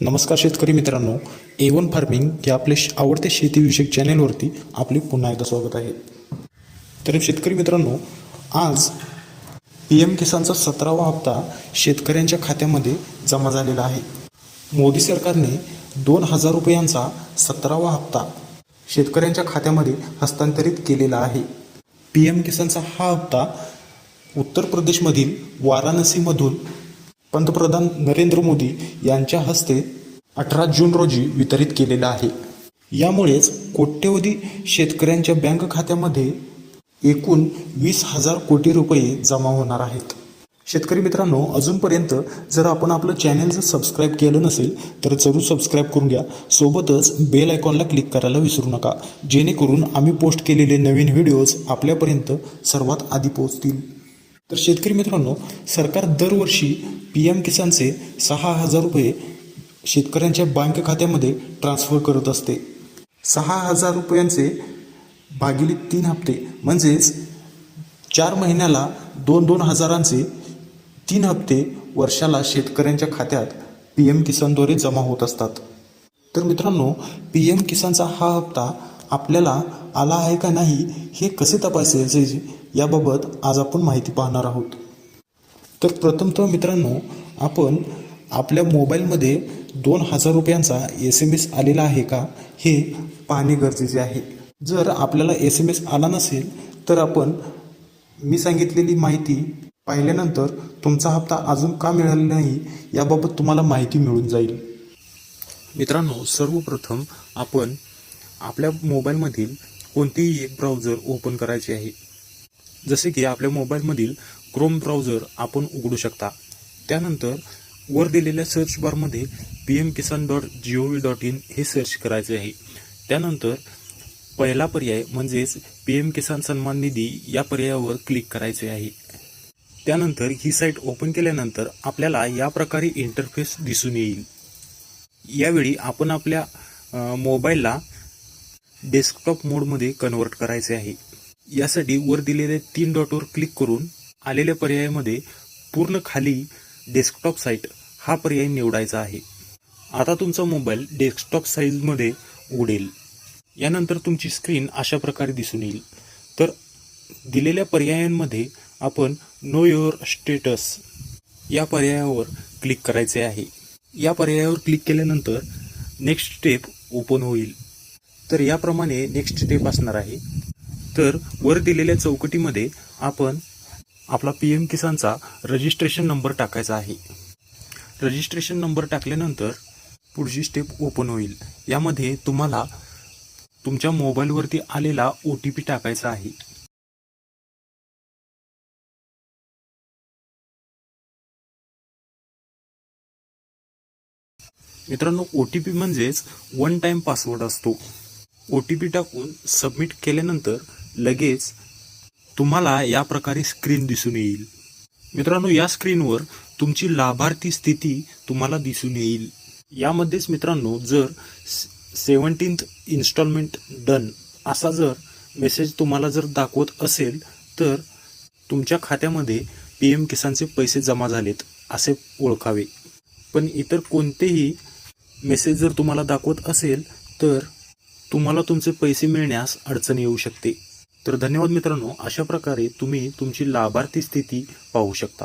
नमस्कार शेतकरी मित्रांनो ए वन फार्मिंग या आपल्या श- आवडत्या शेतीविषयक चॅनेलवरती आपले पुन्हा एकदा स्वागत आहे. तर शेतकरी मित्रांनो आज पी एम किसानचा सतरावा हप्ता शेतकऱ्यांच्या खात्यामध्ये जमा झालेला आहे. मोदी सरकारने दोन हजार रुपयांचा सतरावा हप्ता शेतकऱ्यांच्या खात्यामध्ये हस्तांतरित केलेला आहे. पी एम किसानचा हा हप्ता उत्तर प्रदेशमधील वाराणसीमधून पंतप्रधान नरेंद्र मोदी यांच्या हस्ते अठरा जून रोजी वितरित केलेला आहे. यामुळेच कोट्यवधी शेतकऱ्यांच्या बँक खात्यामध्ये एकूण वीस हजार कोटी रुपये जमा होणार आहेत. शेतकरी मित्रांनो अजूनपर्यंत जर आपण आपलं चॅनल जर सबस्क्राईब केलं नसेल तर जरूर सबस्क्राईब करून घ्या. सोबतच बेल आयकॉनला क्लिक करायला विसरू नका. जेणेकरून आम्ही पोस्ट केलेले नवीन व्हिडिओज आपल्यापर्यंत सर्वात आधी पोहोचतील. तर शेतकरी मित्रांनो सरकार दरवर्षी पी एम किसानचे सहा हजार रुपये शेतकऱ्यांच्या बँक खात्यामध्ये ट्रान्स्फर करत असते. सहा हजार रुपयांचे भागिले तीन हप्ते म्हणजेच चार महिन्याला दोन दोन हजारांचे तीन हप्ते वर्षाला शेतकऱ्यांच्या खात्यात पी एम किसानद्वारे जमा होत असतात. तर मित्रांनो पी एम किसानचा हा हप्ता आपल्याला आला आहे का नाही हे कसे तपासायचे याबाबत आज आपण माहिती पाहणार आहोत. तर प्रथमतः मित्रांनो आपण आपल्या मोबाईलमध्ये दोन हजार रुपयांचा एस एम एस आलेला आहे का हे पाहणे गरजेचे आहे. जर आपल्याला एस एम एस आला नसेल तर आपण मी सांगितलेली माहिती पाहिल्यानंतर तुमचा हप्ता अजून का मिळाला नाही याबाबत तुम्हाला माहिती मिळून जाईल. मित्रांनो सर्वप्रथम आपण आपल्या मोबाईलमधील कोणतेही एक ब्राउझर ओपन करायचे आहे. जसे की आपल्या मोबाईलमधील क्रोम ब्राउझर आपण उघडू शकता. त्यानंतर वर दिलेल्या सर्च बारमध्ये P M Kisan dot G O V dot in हे सर्च करायचे आहे. त्यानंतर पहिला पर्याय म्हणजेच पी एम किसान सन्मान निधी या पर्यायावर क्लिक करायचे आहे. त्यानंतर ही साईट ओपन केल्यानंतर आपल्याला या प्रकारे इंटरफेस दिसून येईल. यावेळी आपण आपल्या मोबाईलला डेस्कटॉप मोडमध्ये कन्वर्ट करायचे आहे. यासाठी वर दिलेल्या तीन डॉटवर क्लिक करून आलेल्या पर्यायामध्ये पूर्ण खाली डेस्कटॉप साईट हा पर्याय निवडायचा आहे. आता तुमचा मोबाईल डेस्कटॉप साईजमध्ये उडेल यानंतर तुमची स्क्रीन अशा प्रकारे दिसून येईल. तर दिलेल्या पर्यायांमध्ये आपण नो युअर स्टेटस या पर्यायावर क्लिक करायचे आहे. या पर्यायावर क्लिक केल्यानंतर नेक्स्ट स्टेप ओपन होईल. तर याप्रमाणे नेक्स्ट स्टेप असणार आहे. तर वर दिलेल्या चौकटीमध्ये आपण आपला पी एम किसानचा रजिस्ट्रेशन नंबर टाकायचा आहे. रजिस्ट्रेशन नंबर टाकल्यानंतर पुढची स्टेप ओपन होईल. यामध्ये तुम्हाला तुमच्या मोबाईलवरती आलेला ओ टी पी टाकायचा आहे. मित्रांनो ओ टी पी म्हणजेच वन टाइम पासवर्ड असतो. ओ टी पी टाकून सबमिट केल्यानंतर लगेच तुम्हाला या प्रकारे स्क्रीन दिसून येईल. मित्रांनो या स्क्रीनवर तुमची लाभार्थी स्थिती तुम्हाला दिसून येईल. यामध्येच मित्रांनो जर सेवन्टीन्थ इन्स्टॉलमेंट डन असा जर मेसेज तुम्हाला जर दाखवत असेल तर तुमच्या खात्यामध्ये पी एम किसानचे पैसे जमा झालेत असे ओळखावे. पण इतर कोणतेही मेसेज जर तुम्हाला दाखवत असेल तर तुम्हाला तुमचे पैसे मिळण्यास अडचण येऊ शकते. तर धन्यवाद मित्रांनो अशा प्रकारे तुम्ही तुमची लाभार्थी स्थिती पाहू शकता.